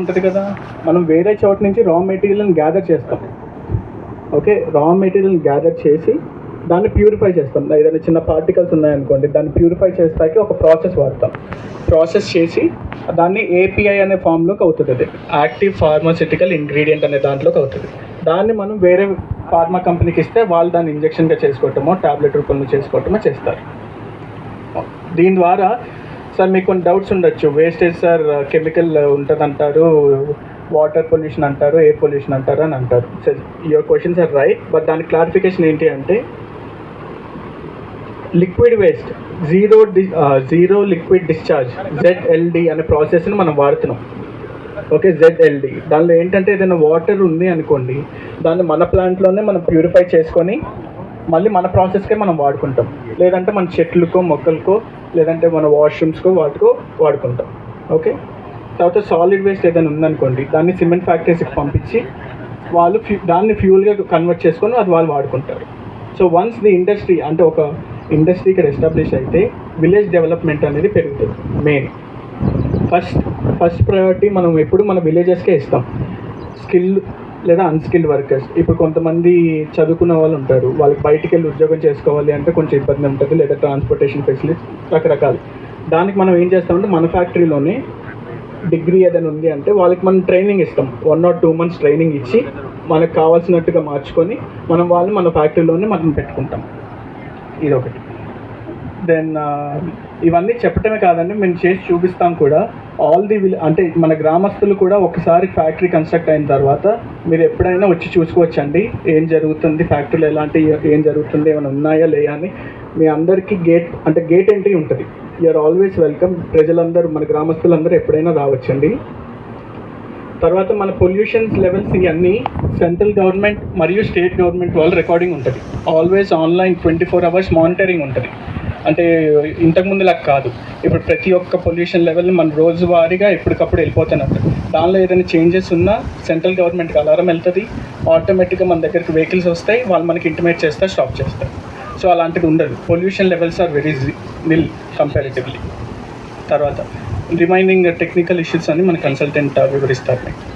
ఉంటుంది కదా? మనం వేరే చోట నుంచి రా మెటీరియల్ని గ్యాదర్ చేస్తాం. ఓకే రా మెటీరియల్ గ్యాదర్ చేసి దాన్ని ప్యూరిఫై చేస్తాం. ఏదైనా చిన్న పార్టికల్స్ ఉన్నాయనుకోండి దాన్ని ప్యూరిఫై చేస్తాకి ఒక ప్రాసెస్ వాడతాం. ప్రాసెస్ చేసి దాన్ని ఏపీఐ అనే ఫామ్లోకి అవుతుంది అది. యాక్టివ్ ఫార్మాసిటికల్ ఇంగ్రీడియంట్ అనే దాంట్లోకి అవుతుంది. దాన్ని మనం వేరే ఫార్మా కంపెనీకి ఇస్తే వాళ్ళు దాన్ని ఇంజెక్షన్గా చేసుకోవటమో టాబ్లెట్ రూపంలో చేసుకోవటమో చేస్తారు. దీని ద్వారా సార్ మీకు కొన్ని డౌట్స్ ఉండొచ్చు. వేస్టేజ్ సార్ కెమికల్ ఉంటుంది అంటారు వాటర్ పొల్యూషన్ అంటారు ఎయిర్ పొల్యూషన్ అంటారు అని అంటారు. Sir your questions are right but దాని క్లారిఫికేషన్ ఏంటి అంటే liquid waste zero D zero liquid discharge ZLD అనే ప్రాసెస్ని మనం వాడుతున్నాం. ఓకే జెడ్ఎల్డి దానిలో ఏంటంటే ఏదైనా వాటర్ ఉంది అనుకోండి దాన్ని మన ప్లాంట్లోనే మనం ప్యూరిఫై చేసుకొని మళ్ళీ మన ప్రాసెస్కే మనం వాడుకుంటాం. లేదంటే మన చెట్లకో మొక్కలకో లేదంటే మన వాష్రూమ్స్కో వాటికో వాడుకుంటాం. ఓకే? తర్వాత సాలిడ్ వేస్ట్ ఏదైనా ఉందనుకోండి దాన్ని సిమెంట్ ఫ్యాక్టరీస్కి పంపించి వాళ్ళు ఫ్యూ దాన్ని ఫ్యూల్గా కన్వర్ట్ చేసుకొని అది వాళ్ళు వాడుకుంటారు. సో వన్స్ ది ఇండస్ట్రీ అంటే ఒక ఇండస్ట్రీ ఇక్కడ ఎస్టాబ్లిష్ అయితే విలేజ్ డెవలప్మెంట్ అనేది పెరుగుతుంది మెయిన్ ఫస్ట్ ఫస్ట్ ప్రయారిటీ మనం ఎప్పుడు మన విలేజెస్కే ఇస్తాం. స్కిల్ లేదా అన్స్కిల్డ్ వర్కర్స్ ఇప్పుడు కొంతమంది చదువుకున్న వాళ్ళు ఉంటారు. వాళ్ళకి బయటికి వెళ్ళి ఉద్యోగం చేసుకోవాలి అంటే కొంచెం ఇబ్బంది ఉంటుంది. లేదా ట్రాన్స్పోర్టేషన్ ఫెసిలిటీస్ రకరకాలు. దానికి మనం ఏం చేస్తామంటే మన ఫ్యాక్టరీలోనే డిగ్రీ ఏదైనా ఉంది అంటే వాళ్ళకి మనం ట్రైనింగ్ ఇస్తాం. One or two months training ఇచ్చి మనకు కావాల్సినట్టుగా మార్చుకొని మనం వాళ్ళని మన ఫ్యాక్టరీలోనే మనం పెట్టుకుంటాం. ఇది ఒకటి దెన్ uh, ఇవన్నీ చెప్పటమే కాదండి మేము చేసి చూపిస్తాం కూడా. ఆల్ ది విల్ అంటే మన గ్రామస్తులు కూడా ఒకసారి ఫ్యాక్టరీ కన్స్ట్రక్ట్ అయిన తర్వాత మీరు ఎప్పుడైనా వచ్చి చూసుకోవచ్చండి. ఏం జరుగుతుంది ఫ్యాక్టరీలో ఎలాంటి ఏం జరుగుతుంది ఏమైనా ఉన్నాయా లేయా అని. మీ అందరికీ గేట్ అంటే గేట్ ఎంట్రీ ఉంటుంది. యూఆర్ ఆల్వేస్ వెల్కమ్ ప్రజలందరూ మన గ్రామస్తులందరూ ఎప్పుడైనా రావచ్చండి. తర్వాత మన పొల్యూషన్స్ లెవెల్స్ ఇవన్నీ సెంట్రల్ గవర్నమెంట్ మరియు స్టేట్ గవర్నమెంట్ వాళ్ళ రికార్డింగ్ ఉంటుంది. Always online twenty four hours monitoring ఉంటుంది. అంటే ఇంతకుముందు లాగా కాదు. ఇప్పుడు ప్రతి ఒక్క పొల్యూషన్ లెవెల్ మన రోజువారీగా ఎప్పటికప్పుడు వెళ్ళిపోతూనే దానిలో ఏదైనా చేంజెస్ ఉన్నా సెంట్రల్ గవర్నమెంట్కి అలారం వెళ్తుంది. ఆటోమేటిక్గా మన దగ్గరికి వెహికల్స్ వస్తాయి. వాళ్ళు మనకి ఇంటిమేట్ చేస్తారు స్టాప్ చేస్తారు. సో అలాంటిది ఉండదు. Pollution levels are very nil comparatively తర్వాత రిమైనింగ్ టెక్నికల్ ఇష్యూస్ అని మన కన్సల్టెంట్ వివరిస్తారు. నేను